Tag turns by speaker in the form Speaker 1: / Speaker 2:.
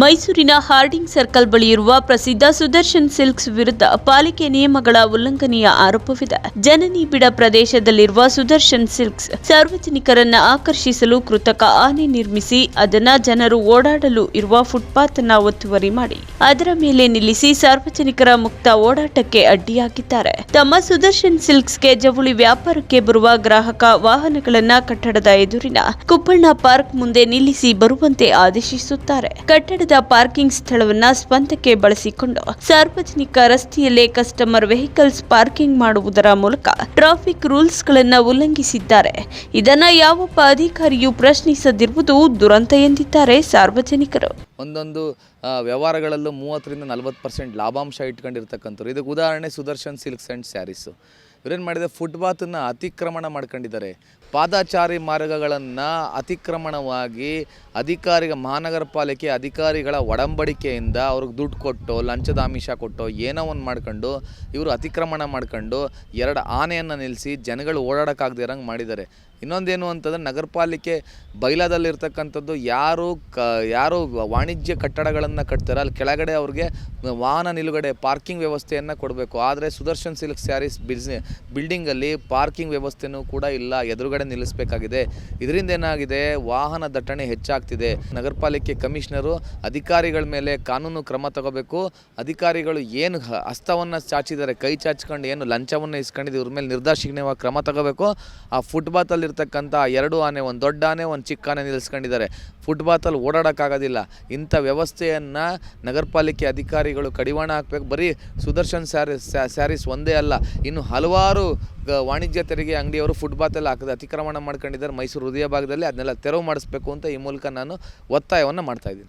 Speaker 1: ಮೈಸೂರಿನ hoarding circle ಬಳಿಯಿರುವ ಪ್ರಸಿದ್ಧ ಸುದರ್ಶನ್ ಸಿಲ್ಕ್ಸ್ ವಿರುದ್ಧ ಪಾಲಿಕೆ ನಿಯಮಗಳ ಉಲ್ಲಂಘನೆಯ ಆರೋಪವಿದೆ. ಜನನಿಬಿಡ ಪ್ರದೇಶದಲ್ಲಿರುವ ಸುದರ್ಶನ್ ಸಿಲ್ಕ್ಸ್ ಸಾರ್ವಜನಿಕರನ್ನ ಆಕರ್ಷಿಸಲು ಕೃತಕ ಆನೆ ನಿರ್ಮಿಸಿ ಅದನ್ನ ಜನರು ಓಡಾಡಲು ಇರುವ ಫುಟ್ಪಾತ್ ಅನ್ನ ಒತ್ತುವರಿ ಮಾಡಿ. ಅದರ ಮೇಲೆ ನಿಲ್ಲಿಸಿ ಸಾರ್ವಜನಿಕರ ಮುಕ್ತ ಓಡಾಟಕ್ಕೆ ಅಡ್ಡಿಯಾಗಿದ್ದಾರೆ. ತಮ್ಮ ಸುದರ್ಶನ್ ಸಿಲ್ಕ್ಸ್ಗೆ ಜವಳಿ ವ್ಯಾಪಾರಕ್ಕೆ ಬರುವ ಗ್ರಾಹಕ ವಾಹನಗಳನ್ನ ಕಟ್ಟಡದ ಎದುರಿನ ಕುಪ್ಪಣ್ಣ ಪಾರ್ಕ್ ಮುಂದೆ ನಿಲ್ಲಿಸಿ ಬರುವಂತೆ ಆದೇಶಿಸುತ್ತಾರೆ. ಕಟ್ಟಡದ ಪಾರ್ಕಿಂಗ್ ಸ್ಥಳವನ್ನ ಸ್ವಂತಕ್ಕೆ ಬಳಸಿಕೊಂಡು ಸಾರ್ವಜನಿಕ ರಸ್ತೆಯಲ್ಲೇ ಕಸ್ಟಮರ್ ವೆಹಿಕಲ್ಸ್ ಪಾರ್ಕಿಂಗ್ ಮಾಡುವುದರ ಮೂಲಕ ಟ್ರಾಫಿಕ್ ರೂಲ್ಸ್ ಗಳನ್ನ ಉಲ್ಲಂಘಿಸಿದ್ದಾರೆ. ಇದನ್ನ ಯಾವೊಬ್ಬ ಅಧಿಕಾರಿಯೂ ಪ್ರಶ್ನಿಸದಿರುವುದು ದುರಂತ ಎಂದಿದ್ದಾರೆ ಸಾರ್ವಜನಿಕರು.
Speaker 2: ಒಂದೊಂದು ವ್ಯವಹಾರಗಳಲ್ಲೂ ಮೂವತ್ತರಿಂದ ನಲವತ್ತು ಪರ್ಸೆಂಟ್ ಲಾಭಾಂಶ ಇಟ್ಕೊಂಡಿರ್ತಕ್ಕಂಥವ್ರು. ಇದಕ್ಕೆ ಉದಾಹರಣೆ ಸುದರ್ಶನ್ ಸಿಲ್ಕ್ಸ್ ಆ್ಯಂಡ್ ಸ್ಯಾರೀಸು. ಇವರೇನು ಮಾಡಿದೆ? ಫುಟ್ಪಾತನ್ನು ಅತಿಕ್ರಮಣ ಮಾಡ್ಕೊಂಡಿದ್ದಾರೆ. ಪಾದಾಚಾರಿ ಮಾರ್ಗಗಳನ್ನು ಅತಿಕ್ರಮಣವಾಗಿ ಅಧಿಕಾರಿಗ, ಮಹಾನಗರ ಪಾಲಿಕೆ ಅಧಿಕಾರಿಗಳ ಒಡಂಬಡಿಕೆಯಿಂದ ಅವ್ರಿಗೆ ದುಡ್ಡು ಕೊಟ್ಟು ಲಂಚದ ಆಮಿಷ ಕೊಟ್ಟು, ಏನೋ ಒಂದು ಮಾಡ್ಕೊಂಡು, ಇವರು ಅತಿಕ್ರಮಣ ಮಾಡ್ಕೊಂಡು ಎರಡು ಆನೆಯನ್ನು ನಿಲ್ಲಿಸಿ ಜನಗಳು ಓಡಾಡೋಕ್ಕಾಗದೇ ಇರೋಂಗೆ ಮಾಡಿದ್ದಾರೆ. ಇನ್ನೊಂದೇನು ಅಂತಂದರೆ ನಗರ ಪಾಲಿಕೆ ಬೈಲಾದಲ್ಲಿರ್ತಕ್ಕಂಥದ್ದು ಯಾರು ಕ, ಯಾರು ವಾಣಿಜ್ಯ ಕಟ್ಟಡಗಳನ್ನು ಕಟ್ತಾರೆ ಅಲ್ಲಿ ಕೆಳಗಡೆ ಅವ್ರಿಗೆ ವಾಹನ ನಿಲುಗಡೆ ಪಾರ್ಕಿಂಗ್ ವ್ಯವಸ್ಥೆಯನ್ನು ಕೊಡಬೇಕು. ಆದರೆ ಸುದರ್ಶನ್ ಸಿಲ್ಕ್ ಸ್ಯಾರೀಸ್ ಬಿಸ್ನೆ, ಬಿಲ್ಡಿಂಗಲ್ಲಿ ಪಾರ್ಕಿಂಗ್ ವ್ಯವಸ್ಥೆನೂ ಕೂಡ ಇಲ್ಲ. ಎದುರುಗಡೆ ನಿಲ್ಲಿಸಬೇಕಾಗಿದೆ. ಇದರಿಂದ ಏನಾಗಿದೆ? ವಾಹನ ದಟ್ಟಣೆ ಹೆಚ್ಚಾಗ್ತಿದೆ. ನಗರ ಪಾಲಿಕೆ ಕಮಿಷನರು ಅಧಿಕಾರಿಗಳ ಮೇಲೆ ಕಾನೂನು ಕ್ರಮ ತಗೋಬೇಕು. ಅಧಿಕಾರಿಗಳು ಏನು ಹಸ್ತವನ್ನು ಚಾಚಿದ್ದಾರೆ, ಕೈ ಚಾಚ್ಕೊಂಡು ಏನು ಲಂಚವನ್ನು ಇಸ್ಕೊಂಡಿದ್ದು ಇವ್ರ ಮೇಲೆ ನಿರ್ದಾಕ್ಷಿಣ್ಯವಾಗಿ ಕ್ರಮ ತಗೋಬೇಕು. ಆ ಫುಟ್ಪಾತಲ್ಲಿರ್ತಕ್ಕಂಥ ಎರಡು ಆನೆ, ಒಂದು ದೊಡ್ಡ ಆನೆ, ಒಂದು ಚಿಕ್ಕ ಆನೆ ನಿಲ್ಲಿಸ್ಕೊಂಡಿದ್ದಾರೆ. ಫುಟ್ಪಾತಲ್ಲಿ ಓಡಾಡೋಕ್ಕಾಗೋದಿಲ್ಲ. ಇಂಥ ವ್ಯವಸ್ಥೆಯನ್ನು ನಗರ ಪಾಲಿಕೆ ಅಧಿಕಾರಿಗಳು ಕಡಿವಾಣ ಹಾಕಬೇಕು. ಬರೀ ಸುದರ್ಶನ್ ಸ್ಯಾರಿ ಸ್ಯಾರೀಸ್ ಒಂದೇ ಅಲ್ಲ, ಇನ್ನು ಹಲವಾರು ವಾಣಿಜ್ಯ ತೆರಿಗೆ ಅಂಗಡಿಯವರು ಫುಟ್ಬಾತಲ್ಲಿ ಹಾಕಿದ ಅತಿಕ್ರಮಣ ಮಾಡ್ಕೊಂಡಿದ್ದಾರೆ ಮೈಸೂರು ಹೃದಯ ಭಾಗದಲ್ಲಿ. ಅದನ್ನೆಲ್ಲ ತೆರವು ಮಾಡಿಸ್ಬೇಕು ಅಂತ ಈ ಮೂಲಕ ನಾನು ಒತ್ತಾಯವನ್ನು ಮಾಡ್ತಾ ಇದ್ದೀನಿ.